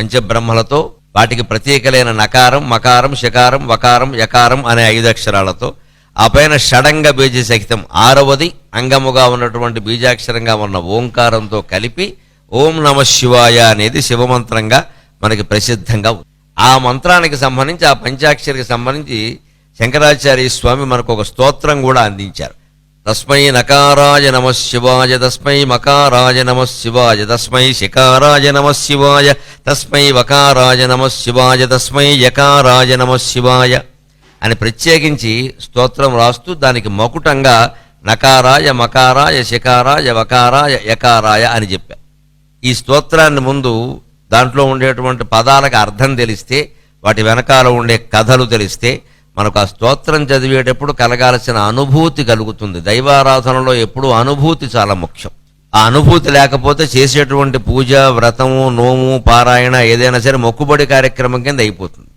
పంచబ్రహ్మలతో వాటికి ప్రత్యేకమైన నకారం మకారం శకారం వకారం యకారం అనే ఐదు అక్షరాలతో ఆ పైన షడంగ బీజ సహితం ఆరవది అంగముగా ఉన్నటువంటి బీజాక్షరంగా ఉన్న ఓంకారంతో కలిపి ఓం నమ శివాయ అనేది శివమంత్రంగా మనకి ప్రసిద్ధంగా ఆ మంత్రానికి సంబంధించి ఆ పంచాక్షరికి సంబంధించి శంకరాచార్య స్వామి మనకు ఒక స్తోత్రం కూడా అందించారు. తస్మై నకారాయ నమ శివాయ తస్మై మకారాయ నమ శివాయ తస్మై శికారాయ నమ శివాయ తస్మై వకారాయ నమ శివాయ తస్మై యకారాయ నమ శివాయ అని ప్రత్యేకించి స్తోత్రం రాస్తూ దానికి మకుటంగా నకారాయ మకారాయ శికారాయ వకారాయ యకారాయ అని చెప్పారు ఈ స్తోత్రాన్ని ముందు దాంట్లో ఉండేటువంటి పదాలకు అర్థం తెలిస్తే వాటి వెనకాల ఉండే కథలు తెలిస్తే మనకు ఆ స్తోత్రం చదివేటప్పుడు కలగాల్సిన అనుభూతి కలుగుతుంది. దైవారాధనలో ఎప్పుడూ అనుభూతి చాలా ముఖ్యం. ఆ అనుభూతి లేకపోతే చేసేటువంటి పూజ వ్రతము నోము పారాయణ ఏదైనా సరే మొక్కుబడి కార్యక్రమం కింద అయిపోతుంది.